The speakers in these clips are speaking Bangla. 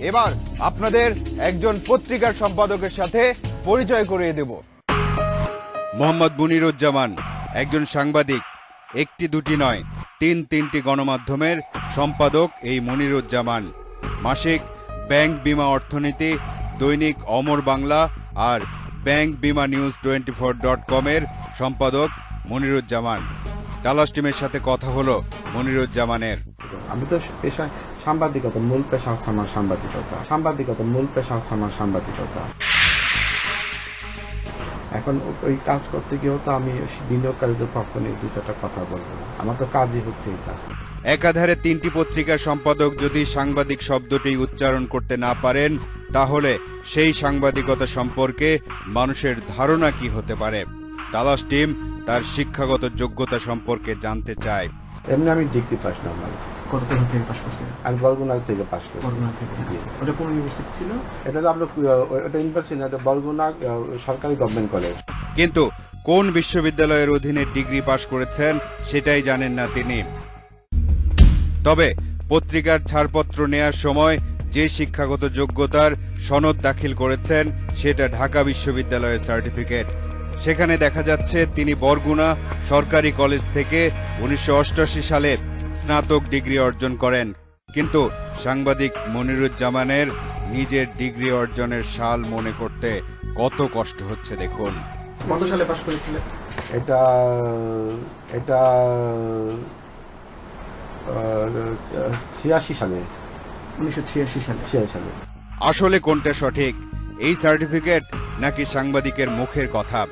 এবার আপনাদের একজন পত্রিকার সম্পাদকের সাথে পরিচয় করিয়ে দেব। মোহাম্মদ মুনিরুজ্জামান, একজন সাংবাদিক। একটি দুটি নয়, তিন তিনটি গণমাধ্যমের সম্পাদক এই মনিরুজ্জামান। মাসিক ব্যাংক বিমা অর্থনীতি, দৈনিক অমর বাংলা আর ব্যাংক বিমা নিউজ টোয়েন্টি ফোর ডট কমের সম্পাদক মনিরুজ্জামান। তালাশ টিমের সাথে কথা হলো মনিরুজ্জামানের। আমি তো পেশায় সাংবাদিকতা মূল পেশা হচ্ছে আমার সাংবাদিকতা। সাংবাদিকতা মূল পেশা হচ্ছে আমার সাংবাদিকতা। এখন ওই কাজ করতে গিয়েও তো আমি বিনিয়োগকারীদের পক্ষ নিয়ে দু চারটা কথা বলব। আমার তো কাজই হচ্ছে এটা। একাধারে তিনটি পত্রিকার সম্পাদক যদি সাংবাদিক শব্দটি উচ্চারণ করতে না পারেন তাহলে সেই সাংবাদিকতা সম্পর্কে মানুষের ধারণা কি হতে পারে? তালাশ টিম তার শিক্ষাগত যোগ্যতা সম্পর্কে জানতে চায়। এমনি আমি ডিগ্রি পাস নর্মাল। কত কোথা থেকে পাস করছেন আমি বরগুনা থেকে পাস করছি। বরগুনা থেকে জি। ওটা কোন ইউনিভার্সিটি ছিল? এটা হলো আপনার এটা ইউনিভার্সিটি না এটা বরগুনা আহ, সরকারি গভর্নমেন্ট কলেজ কিন্তু কোন বিশ্ববিদ্যালয়ের অধীনে ডিগ্রি পাশ করেছেন সেটাই জানেন না তিনি। তবে পত্রিকার ছাড়পত্র নেয়ার সময় যে শিক্ষাগত যোগ্যতার সনদ দাখিল করেছেন সেটা ঢাকা বিশ্ববিদ্যালয়ের সার্টিফিকেট সেখানে দেখা যাচ্ছে তিনি বরগুনা সরকারি কলেজ থেকে উনিশশো সালে স্নাতক ডিগ্রি অর্জন করেন। কিন্তু সাংবাদিক মনিরুজ্জামানের নিজের ডিগ্রি অর্জনের সাল মনে করতে কত কষ্ট হচ্ছে দেখুন। কত সালে পাস করেছিলেন? এটা এটা ছিয়াশি সালে। উনিশশো ছিয়াশি সালে। ছিয়াশি সালে। আসলে কোনটা সঠিক? এই সার্টিফিকেট নাকি সাংবাদিকের মুখের কথা?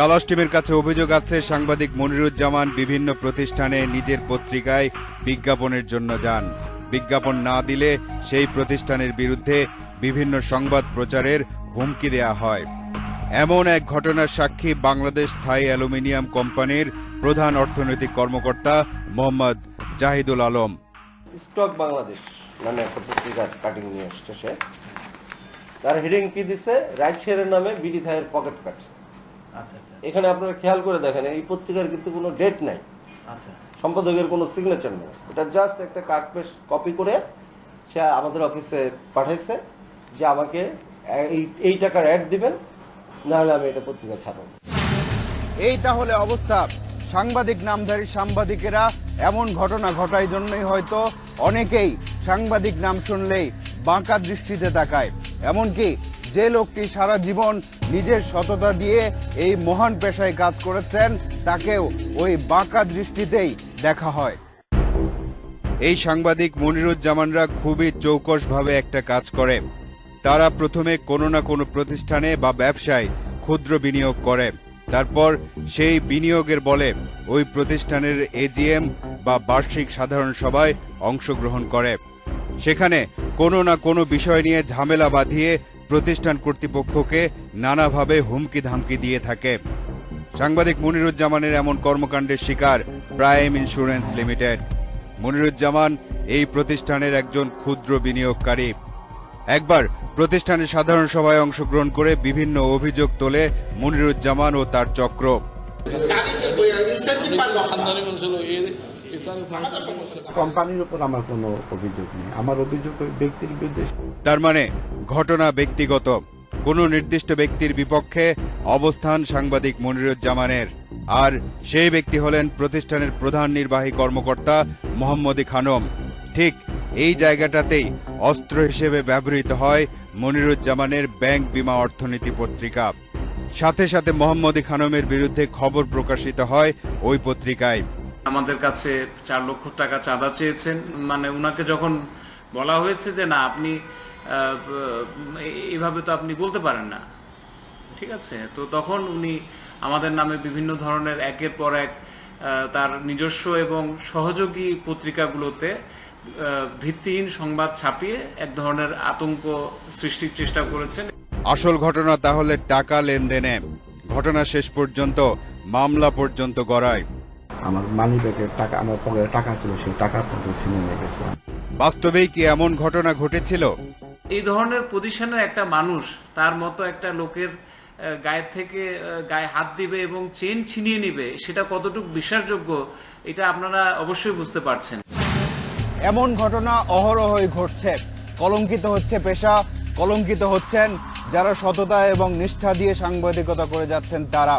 তালাশ টিমের কাছে অভিযোগ আছে, সাংবাদিক মনিরুজ্জামান বিভিন্ন প্রতিষ্ঠানে নিজের পত্রিকায় বিজ্ঞাপনের জন্য যান। বিজ্ঞাপন না দিলে সেই প্রতিষ্ঠানের বিরুদ্ধে বিভিন্ন সংবাদ প্রচারের হুমকি দেয়া হয়। এমন এক ঘটনার সাক্ষী বাংলাদেশ থাই অ্যালুমিনিয়াম কোম্পানির প্রধান অর্থনৈতিক কর্মকর্তা মোহাম্মদ জাহিদুল আলম। স্টক বাংলাদেশ নামে একটা পত্রিকার কাটিং নিয়ে এসছে সে। তার হেডিং কি দিছে? রাইট শেয়ারের নামে বিডি থাইয়ের পকেট কাটছে। এখানে আপনারা খেয়াল করে দেখেন এই পত্রিকার কিন্তু কোনো ডেট নাই। আচ্ছা। সম্পাদকের কোনো সিগনেচার নেই। এটা জাস্ট একটা কার্ড পেশ কপি করে সে আমাদের অফিসে পাঠাইছে যে আমাকে এই এই টাকার অ্যাড দিবেন নাহলে আমি এটা পত্রিকা ছাড়ব এই তাহলে অবস্থা। সাংবাদিক নামধারী সাংবাদিকেরা এমন ঘটনা ঘটায় জন্যই হয়তো অনেকেই সাংবাদিক নাম শুনলেই বাঁকা দৃষ্টিতে তাকায়। এমনকি যে লোকটি সারা জীবন নিজের সততা দিয়ে এই মহান পেশায় কাজ করেছেন, তাকেও ওই বাঁকা দৃষ্টিতেই দেখা হয়। এই সাংবাদিক মনিরুজ্জামানরা খুবই চৌকসভাবে একটা কাজ করে। তারা প্রথমে কোনো না কোনো প্রতিষ্ঠানে বা ব্যবসায় ক্ষুদ্র বিনিয়োগ করে। তারপর সেই বিনিয়োগের বলে ওই প্রতিষ্ঠানের এজিএম বা বার্ষিক সাধারণ সভায় অংশগ্রহণ করে। সেখানে কোনো না কোনো বিষয় নিয়ে ঝামেলা বাঁধিয়ে প্রতিষ্ঠান কর্তৃপক্ষকে নানাভাবে হুমকি ধামকি দিয়ে থাকে। সাংবাদিক মনিরুজ্জামানের এমন কর্মকাণ্ডের শিকার প্রাইম ইন্স্যুরেন্স লিমিটেড। মনিরুজ্জামান এই প্রতিষ্ঠানের একজন ক্ষুদ্র বিনিয়োগকারী। একবার প্রতিষ্ঠানের সাধারণ সভায় অংশগ্রহণ করে বিভিন্ন অভিযোগ তোলে মনিরুজ্জামান ও তার চক্র। কোম্পানির উপর আমার কোনো অভিযোগ নেই। আমার অভিযোগ ব্যক্তির বিরুদ্ধে তার মানে ঘটনা ব্যক্তিগত। কোনো নির্দিষ্ট ব্যক্তির বিপক্ষে অবস্থান সাংবাদিক মনিরুজ্জামানের। আর সেই ব্যক্তি হলেন প্রতিষ্ঠানের প্রধান নির্বাহী কর্মকর্তা মোহাম্মদী খানম। ঠিক এই জায়গাটাতেই অস্ত্র হিসেবে ব্যবহৃত হয় মনিরুজ্জামানের ব্যাংক বিমা অর্থনীতি পত্রিকা। সাথে সাথে মোহাম্মদী খানমের বিরুদ্ধে খবর প্রকাশিত হয় ওই পত্রিকায়। আমাদের কাছে চার লক্ষ টাকা চাঁদা চেয়েছেন। মানে ওনাকে যখন বলা হয়েছে যে না আপনি আহ, এ- এভাবে তো আপনি বলতে পারেন না। ঠিক আছে? তো তখন উনি আমাদের নামে বিভিন্ন ধরনের একের পর এক তার নিজস্ব এবং সহযোগী পত্রিকাগুলোতে ভিত্তিহীন সংবাদ ছাপিয়ে এক ধরনের আতঙ্ক সৃষ্টির চেষ্টা করেছেন। আসল ঘটনা তাহলে টাকা লেনদেনে। ঘটনা শেষ পর্যন্ত মামলা পর্যন্ত গড়ায়। আমার মানি ব্যাগের টাকা আমার পকেটে টাকা ছিল সেই টাকা পর্যন্ত ছিনে নিয়ে গেছে। বাস্তবেই কি এমন ঘটনা ঘটেছিল? এই ধরনের পজিশনের একটা মানুষ তার মতো একটা লোকের গায়ে থেকে গায়ে হাত দিবে এবং চেন ছিনিয়ে নিবে সেটা কতটুকু বিশ্বাসযোগ্য এটা আপনারা অবশ্যই বুঝতে পারছেন। এমন ঘটনা অহরহই ঘটছে। কলঙ্কিত হচ্ছে পেশা কলঙ্কিত হচ্ছেন যারা সততা এবং নিষ্ঠা দিয়ে সাংবাদিকতা করে যাচ্ছেন তারা।